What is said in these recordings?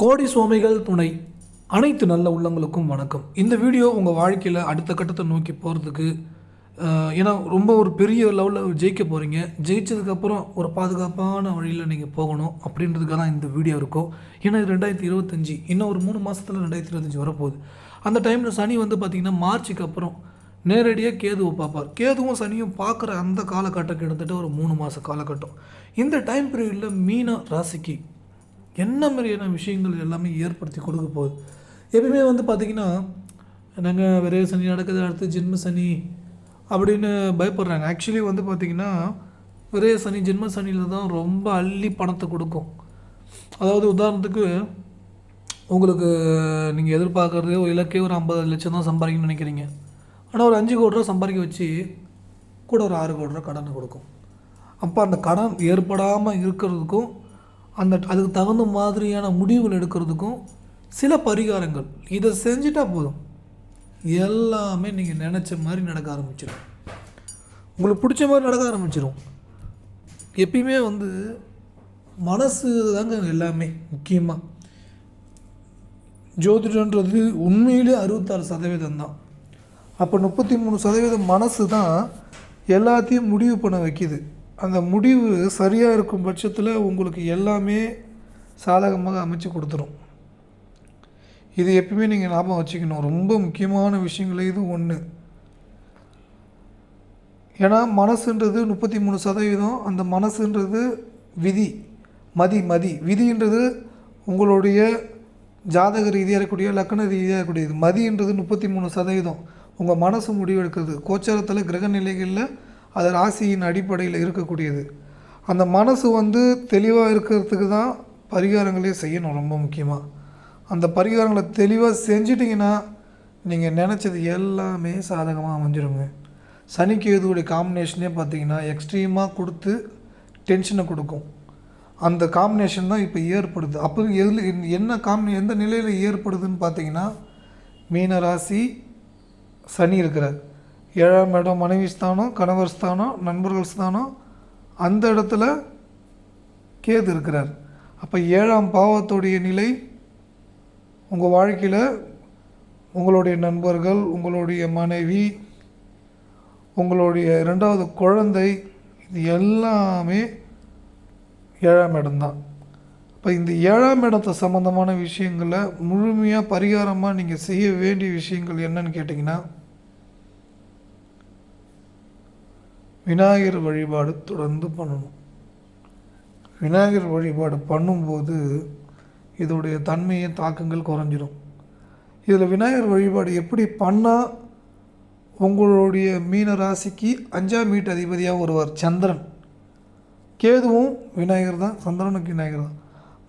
கோடி சுவாமிகள் துணை. அனைத்து நல்ல உள்ளங்களுக்கும் வணக்கம். இந்த வீடியோ உங்கள் வாழ்க்கையில் அடுத்த கட்டத்தை நோக்கி போகிறதுக்கு ஏன்னா ரொம்ப ஒரு பெரிய லெவலில் ஜெயிக்க போகிறீங்க ஜெயிச்சதுக்கப்புறம் ஒரு பாதுகாப்பான வழியில் நீங்கள் போகணும் அப்படின்றதுக்காக தான் இந்த வீடியோ இருக்கும். ஏன்னா இது ரெண்டாயிரத்தி இருபத்தஞ்சி. இன்னும் ஒரு மூணு மாதத்தில் ரெண்டாயிரத்தி இருபத்தஞ்சி வரப்போகுது. அந்த டைமில் சனி வந்து பார்த்திங்கன்னா மார்ச்சுக்கு அப்புறம் நேரடியாக கேதுவை பார்ப்பார். கேதுவும் சனியும் பார்க்குற அந்த காலகட்டம் கிட்டத்தட்ட ஒரு மூணு மாத காலகட்டம். இந்த டைம் பீரியடில் மீன ராசிக்கு என்ன மாதிரியான விஷயங்கள் எல்லாமே ஏற்படுத்தி கொடுக்க போகுது? எப்பயுமே வந்து பார்த்திங்கன்னா நாங்கள் விரைய சனி நடக்குது அடுத்து ஜென்ம சனி அப்படின்னு பயப்படுறாங்க. ஆக்சுவலி வந்து பார்த்திங்கன்னா விரைய சனி ஜென்ம சனியில் தான் ரொம்ப அள்ளி பணத்தை கொடுக்கும். அதாவது உதாரணத்துக்கு உங்களுக்கு நீங்கள் எதிர்பார்க்குறதே ஒரு இலக்கே ஒரு ஐம்பது லட்சம் தான் சம்பாதிக்கணும்னு நினைக்கிறீங்க. ஆனால் ஒரு அஞ்சு கோடி ரூபா சம்பாதிக்க வச்சு கூட ஒரு ஆறு கோடி ரூபா கடனை கொடுக்கும். அப்போ அந்த கடன் ஏற்படாமல் இருக்கிறதுக்கும் அந்த அதுக்கு தகுந்த மாதிரியான முடிவுகள் எடுக்கிறதுக்கும் சில பரிகாரங்கள். இதை செஞ்சிட்டா போதும். எல்லாமே நீங்கள் நினச்ச மாதிரி நடக்க ஆரம்பிச்சிடும் உங்களுக்கு பிடிச்ச மாதிரி நடக்க ஆரம்பிச்சிடும் எப்பயுமே வந்து மனசு தாங்க எல்லாமே முக்கியமாக ஜோதிடன்றது உண்மையிலே அறுபத்தாறு சதவீதம் தான். அப்போ முப்பத்தி மூணு சதவீதம் மனசு தான் எல்லாத்தையும் முடிவு பண்ண வைக்கிது. அந்த முடிவு சரியாக இருக்கும் பட்சத்தில் உங்களுக்கு எல்லாமே சாதகமாக அமைச்சு கொடுத்துரும். இது எப்பயுமே நீங்கள் ஞாபகம் வச்சுக்கணும். ரொம்ப முக்கியமான விஷயங்கள் இது ஒன்று ஏன்னா மனசுன்றது முப்பத்தி மூணு சதவீதம் அந்த மனசுன்றது விதி மதி மதி. விதின்றது உங்களுடைய ஜாதக ரீதியாக இருக்கக்கூடிய லக்கண ரீதியாக இருக்கக்கூடியது. மதின்றது முப்பத்தி மூணு சதவீதம். உங்கள் மனசு முடிவெடுக்கிறது. கோச்சாரத்தில் கிரக நிலைகளில் அது ராசியின் அடிப்படையில் இருக்கக்கூடியது. அந்த மனசு வந்து தெளிவாக இருக்கிறதுக்கு தான் பரிகாரங்களே செய்யணும் ரொம்ப முக்கியமாக அந்த பரிகாரங்களை தெளிவாக செஞ்சிட்டிங்கன்னா நீங்கள் நினச்சது எல்லாமே சாதகமாக அமைஞ்சிருங்க. சனிக்கு எதுவுடைய காம்பினேஷனே பார்த்தீங்கன்னா எக்ஸ்ட்ரீமாக கொடுத்து டென்ஷனை கொடுக்கும். அந்த காம்பினேஷன் தான் இப்போ ஏற்படுது. அப்போ எதில் என்ன காம்பினே எந்த நிலையில் ஏற்படுதுன்னு பார்த்தீங்கன்னா மீன ராசி சனி இருக்கிறார். ஏழாம் இடம் மனைவி ஸ்தானம் கணவர் ஸ்தானம் நண்பர்கள் ஸ்தானம். அந்த இடத்துல கேது இருக்கிறார். அப்போ ஏழாம் பாவத்துடைய நிலை உங்கள் வாழ்க்கையில் உங்களுடைய நண்பர்கள் உங்களுடைய மனைவி உங்களுடைய ரெண்டாவது குழந்தை இது எல்லாமே ஏழாம் இடம்தான் இப்போ இந்த ஏழாம் இடத்தை சம்மந்தமான விஷயங்களை முழுமையாக பரிகாரமாக நீங்கள் செய்ய வேண்டிய விஷயங்கள் என்னன்னு கேட்டிங்கன்னா விநாயகர் வழிபாடு தொடர்ந்து பண்ணணும். விநாயகர் வழிபாடு பண்ணும்போது இதோடைய தன்மையை தாக்கங்கள் குறைஞ்சிடும் இதில் விநாயகர் வழிபாடு எப்படி பண்ணால் உங்களுடைய மீன ராசிக்கு அஞ்சாம் வீட்டு அதிபதியாக ஒருவர் சந்திரன். கேதுவும் விநாயகர் தான் சந்திரனுக்கு விநாயகர் தான்.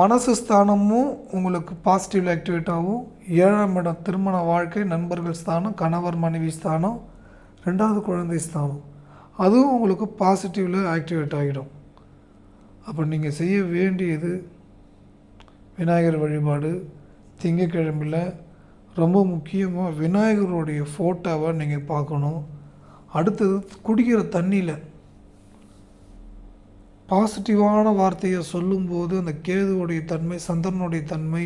மனசு ஸ்தானமும் உங்களுக்கு பாசிட்டிவ் ஆக்டிவேட் ஆகும். ஏழாம் இடம் திருமண வாழ்க்கை நண்பர்கள் ஸ்தானம் கணவர் மனைவி ஸ்தானம் ரெண்டாவது குழந்தை ஸ்தானம். அதுவும் உங்களுக்கு பாசிட்டிவில் ஆக்டிவேட் ஆகிடும். அப்போ நீங்கள் செய்ய வேண்டியது விநாயகர் வழிபாடு திங்கக்கிழமையில் ரொம்ப முக்கியமாக விநாயகருடைய ஃபோட்டோவை நீங்கள் பார்க்கணும். அடுத்தது குடிக்கிற தண்ணியில் பாசிட்டிவான வார்த்தையை சொல்லும்போது அந்த கேதுவுடைய தன்மை சந்திரனுடைய தன்மை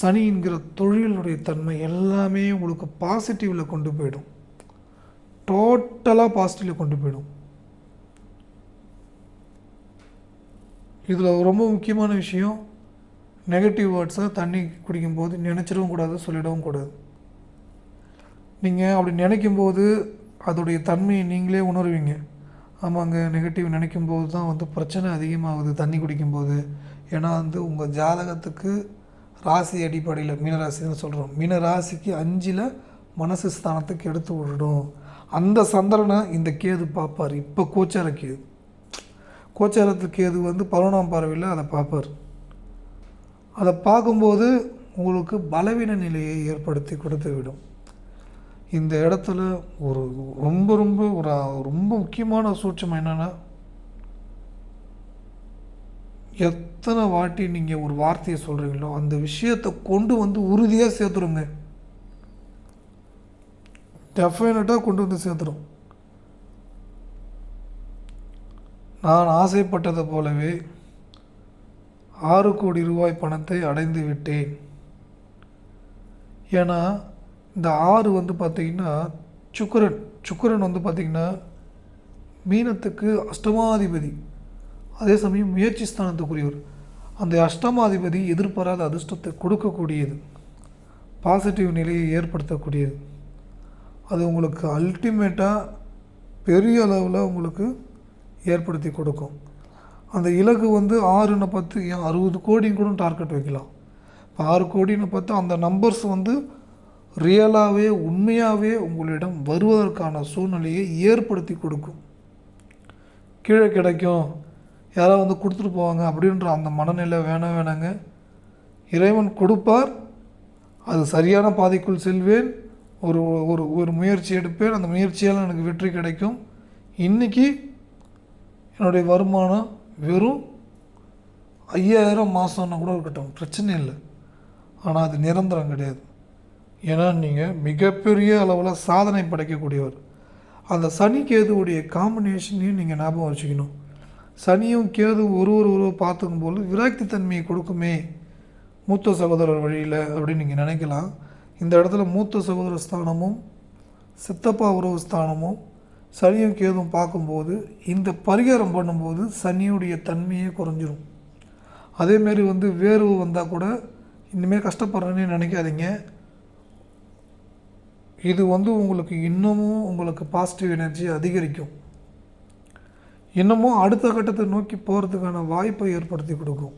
சனிங்கிற தொழிலுடைய தன்மை எல்லாமே உங்களுக்கு பாசிட்டிவில் கொண்டு போயிடும். டோட்டலாக பாசிட்டிவில் கொண்டு போயிடும். இதில் ரொம்ப முக்கியமான விஷயம் நெகட்டிவ் வேர்ட்ஸை தண்ணி குடிக்கும்போது நினச்சிடவும் கூடாது சொல்லிடவும் கூடாது. நீங்கள் அப்படி நினைக்கும்போது அதோடைய தன்மையை நீங்களே உணர்வீங்க. ஆமாங்க நெகட்டிவ் நினைக்கும் போது தான் வந்து பிரச்சனை அதிகமாகுது தண்ணி குடிக்கும்போது. ஏன்னா வந்து உங்கள் ஜாதகத்துக்கு ராசி அடிப்படையில் மீனராசின்னு சொல்கிறோம் மீனராசிக்கு அஞ்சில் மனசு ஸ்தானத்துக்கு எடுத்து விடணும். அந்த சந்திரனை இந்த கேது பார்ப்பார். இப்போ கோச்சார கேது. கோச்சாரத்து கேது வந்து பதினொன்றாம் பார்வையில் அதை பார்ப்பார். அதை பார்க்கும்போது உங்களுக்கு பலவீன நிலையை ஏற்படுத்தி கொடுத்து விடும். இந்த இடத்துல ஒரு ரொம்ப ரொம்ப ஒரு ரொம்ப முக்கியமான சூட்சம் என்னென்னா எத்தனை வாட்டி நீங்கள் ஒரு வார்த்தையை சொல்கிறீங்களோ அந்த விஷயத்தை கொண்டு வந்து உறுதியாக சேர்த்துருங்க. டெஃபினட்டாக கொண்டு வந்து சேர்த்துரும். நான் ஆசைப்பட்டது போலவே ஆறு கோடி ரூபாய் பணத்தை அடைந்து விட்டேன். ஏன்னா இந்த ஆறு வந்து பார்த்திங்கன்னா சுக்கரன் சுக்கரன் வந்து பார்த்திங்கன்னா மீனத்துக்கு அஷ்டமாதிபதி. அதே சமயம் முயற்சி ஸ்தானத்துக்குரியவர். அந்த அஷ்டமாதிபதி எதிர்பாராத அதிர்ஷ்டத்தை கொடுக்கக்கூடியது. பாசிட்டிவ் நிலையை ஏற்படுத்தக்கூடியது. அது உங்களுக்கு அல்டிமேட்டாக பெரிய அளவில் உங்களுக்கு ஏற்படுத்தி கொடுக்கும். அந்த இலக்கு வந்து ஆறுன்னு பார்த்து ஏன் அறுபது கோடின்னு கூட டார்கெட் வைக்கலாம். இப்போ ஆறு கோடின்னு பார்த்து அந்த நம்பர்ஸ் வந்து ரியலாகவே உண்மையாகவே உங்களிடம் வருவதற்கான சூழ்நிலையை ஏற்படுத்தி கொடுக்கும். கீழே கிடைக்கும். யாராவது வந்து கொடுத்துட்டு போவாங்க அப்படின்ற அந்த மனநிலை வேணாம் வேணாங்க. இறைவன் கொடுப்பார். அது சரியான பாதைக்குள் செல்வேன். ஒரு ஒரு ஒரு முயற்சி எடுப்பேன். அந்த முயற்சியால் எனக்கு வெற்றி கிடைக்கும். இன்றைக்கி என்னுடைய வருமானம் வெறும் ஐயாயிரம் மாதம்னா கூட இருக்கட்டும். பிரச்சனை இல்லை. ஆனால் அது நிரந்தரம் கிடையாது. ஏன்னா நீங்கள் மிகப்பெரிய அளவில் சாதனை படைக்கக்கூடியவர். அந்த சனி கேதுவுடைய காம்பினேஷனையும் நீங்கள் ஞாபகம் வச்சுக்கணும். சனியும் கேது ஒரு ஒரு ஒருவர் பார்த்துக்கும் போது விராக்தி தன்மையை கொடுக்குமே. மூத்த சகோதரர் வழியில் அப்படின்னு நீங்கள் நினைக்கலாம். இந்த இடத்துல மூத்த சகோதர ஸ்தானமும் சித்தப்பா உறவு ஸ்தானமும் சனியும் கேதும் பார்க்கும்போது இந்த பரிகாரம் பண்ணும்போது சனியுடைய தன்மையே குறைஞ்சிரும். அதேமாரி வந்து வேர்வு வந்தால் கூட இனிமேல் கஷ்டப்படுறேன்னு நினைக்காதீங்க. இது வந்து உங்களுக்கு இன்னமும் உங்களுக்கு பாசிட்டிவ் எனர்ஜி அதிகரிக்கும். இன்னமும் அடுத்த கட்டத்தை நோக்கி போகிறதுக்கான வாய்ப்பை ஏற்படுத்தி கொடுக்கும்.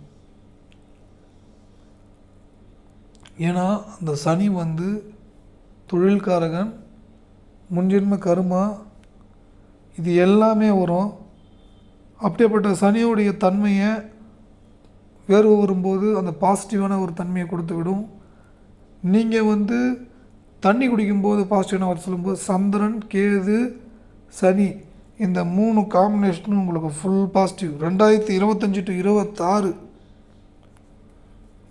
ஏன்னா அந்த சனி வந்து தொழில்காரகன் முன்ஜென்ம கருமா இது எல்லாமே வரும். அப்படியேப்பட்ட சனியுடைய தன்மையை வேர்வை வரும்போது அந்த பாசிட்டிவான ஒரு தன்மையை கொடுத்து விடும் நீங்கள் வந்து தண்ணி குடிக்கும்போது பாசிட்டிவான வர சொல்லும்போது சந்திரன் கேது சனி இந்த மூணு காம்பினேஷனும் உங்களுக்கு ஃபுல் பாசிட்டிவ் ரெண்டாயிரத்தி இருபத்தஞ்சி டு இருபத்தாறு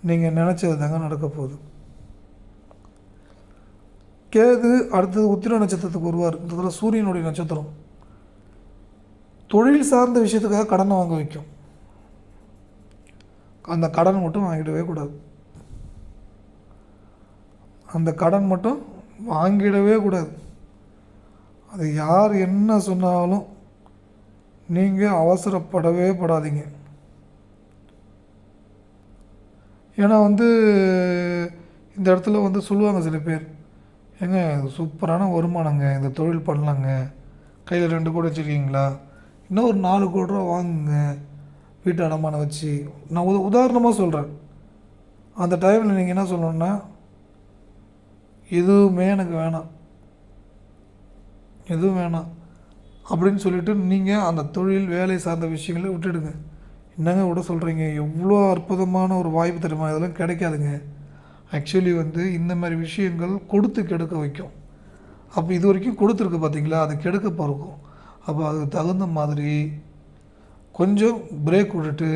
நீங்கள் நினச்சது தாங்க நடக்க போகுது. கேது அடுத்தது உத்திர நட்சத்திரத்துக்கு வருவார். இந்த தடவை சூரியனுடைய நட்சத்திரம். தொழில் சார்ந்த விஷயத்துக்காக கடனை வாங்க வைக்கும். அந்த கடன் மட்டும் வாங்கிடவே கூடாது. அந்த கடன் மட்டும் வாங்கிடவே கூடாது. அது யார் என்ன சொன்னாலும் நீங்கள் அவசரப்படவே படாதீங்க. ஏன்னா வந்து இந்த இடத்துல வந்து சொல்லுவாங்க சில பேர் ஏங்க சூப்பரான வருமானங்க இந்த தொழில் பண்ணலாங்க. கையில் ரெண்டு கோடி வச்சுருக்கீங்களா? இன்னும் ஒரு நாலு கோடி ரூபா வாங்குங்க. வீட்டு அடமானம் வச்சு. நான் உத உதாரணமாக சொல்கிறேன் அந்த டைமில் நீங்கள் என்ன சொல்லணுன்னா எதுவுமே எனக்கு வேணாம். எதுவும் வேணாம். அப்படின்னு சொல்லிவிட்டு நீங்கள் அந்த தொழில் வேலை சார்ந்த விஷயங்களை விட்டுடுங்க. என்னங்க விட சொல்கிறீங்க எவ்வளோ அற்புதமான ஒரு வாய்ப்பு தெரியுமா? இதெல்லாம் கிடைக்காதுங்க. ஆக்சுவலி வந்து இந்த மாதிரி விஷயங்கள் கொடுத்து கெடுக்க வைக்கும். அப்போ இது வரைக்கும் கொடுத்துருக்கு பார்த்தீங்களா அது கெடுக்க பிறக்கும் அப்போ அதுக்கு தகுந்த மாதிரி கொஞ்சம் பிரேக் விட்டுட்டு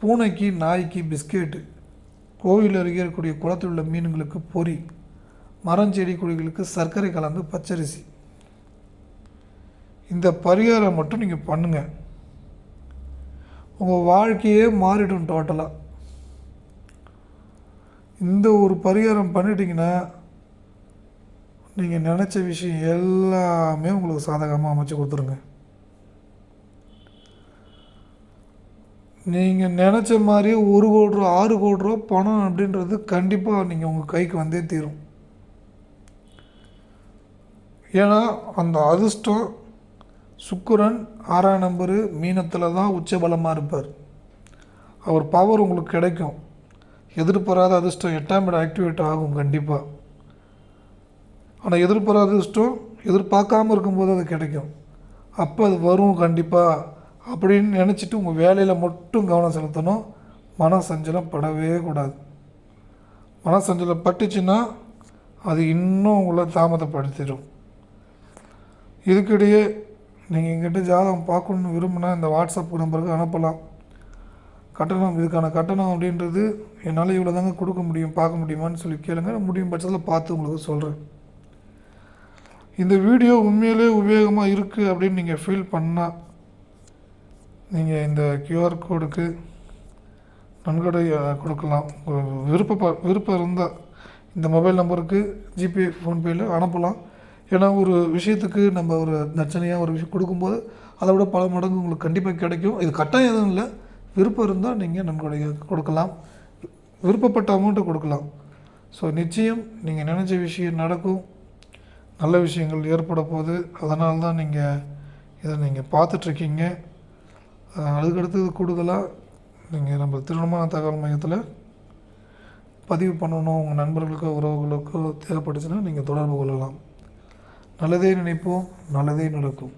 பூனைக்கு நாய்க்கு பிஸ்கெட்டு கோவில் அருகே இருக்கக்கூடிய குளத்தில் உள்ள மீன்களுக்கு பொறி மரஞ்செடி கொடிகளுக்கு சர்க்கரை கலந்து பச்சரிசி. இந்த பரிகாரம் மட்டும் நீங்கள் பண்ணுங்கள் உங்கள் வாழ்க்கையே மாறிடும் டோட்டலாக இந்த ஒரு பரிகாரம் பண்ணிட்டீங்கன்னா நீங்கள் நினச்ச விஷயம் எல்லாமே உங்களுக்கு சாதகமாக அமைச்சு கொடுத்துருங்க. நீங்கள் நினச்ச மாதிரி ஒரு கோடி ரூபா ஆறு கோடி ரூபா பணம் அப்படின்றது கண்டிப்பாக நீங்கள் உங்கள் கைக்கு வந்தே தீரும். ஏன்னா அந்த அதிர்ஷ்டம் சுக்கரன் ஆறாம் நம்பரு மீனத்தில் தான் உச்சபலமாக இருப்பார். அவர் பவர் உங்களுக்கு கிடைக்கும். எதிர்பாராத அதிர்ஷ்டம் எட்டாம் இடம் ஆக்டிவேட் ஆகும் கண்டிப்பாக ஆனால் எதிர்பாராத அதிர்ஷ்டம் எதிர்பார்க்காம இருக்கும்போது அது கிடைக்கும். அப்போ அது வரும் கண்டிப்பாக அப்படின்னு நினச்சிட்டு உங்கள் வேலையில் மட்டும் கவனம் செலுத்தணும். மன சஞ்சலம் படவே கூடாது. மன சஞ்சலம் பட்டுச்சுன்னா அது இன்னும் உங்களை தாமதப்படுத்திடும். இதுக்கிடையே நீங்கள் எங்கிட்ட ஜாதகம் பார்க்கணுன்னு விரும்பினா இந்த வாட்ஸ்அப் நம்பருக்கு அனுப்பலாம். கட்டணம் இதுக்கான கட்டணம் அப்படின்றது என்னால் இவ்வளோ தாங்க கொடுக்க முடியும் பார்க்க முடியுமான்னு சொல்லி கேளுங்க. முடியும் பட்சத்தில் பார்த்து உங்களுக்கு சொல்கிறேன் இந்த வீடியோ உண்மையிலே உபயோகமாக இருக்குது அப்படின்னு நீங்கள் ஃபீல் பண்ணால் நீங்கள் இந்த கியூஆர் கோடுக்கு நன்கொடை கொடுக்கலாம். விருப்ப விருப்பம் இருந்தால் இந்த மொபைல் நம்பருக்கு ஜிபே ஃபோன்பேயில் அனுப்பலாம். ஏன்னா ஒரு விஷயத்துக்கு நம்ம ஒரு நச்சனையாக ஒரு விஷயம் கொடுக்கும்போது அதை விட பல மடங்கு உங்களுக்கு கண்டிப்பாக கிடைக்கும். இது கட்டாயம் எதுவும் இல்லை. விருப்பம் இருந்தால் நீங்கள் நன்கொடை கொடுக்கலாம். விருப்பப்பட்ட அமௌண்ட்டை கொடுக்கலாம். ஸோ நிச்சயம் நீங்கள் நினச்ச விஷயம் நடக்கும். நல்ல விஷயங்கள் ஏற்பட போகுது. அதனால தான் நீங்கள் இதை நீங்கள் பார்த்துட்ருக்கீங்க. அதுக்கடுத்தது கூடுதலாக நீங்கள் நம்ம திருமணமான தகவல் மையத்தில் பதிவு பண்ணணும். உங்கள் நண்பர்களுக்கோ உறவுகளுக்கோ தேவைப்பட்டுச்சுன்னா நீங்கள் தொடர்பு கொள்ளலாம். நல்லதே நினைப்போம் நல்லதே நடக்கும்.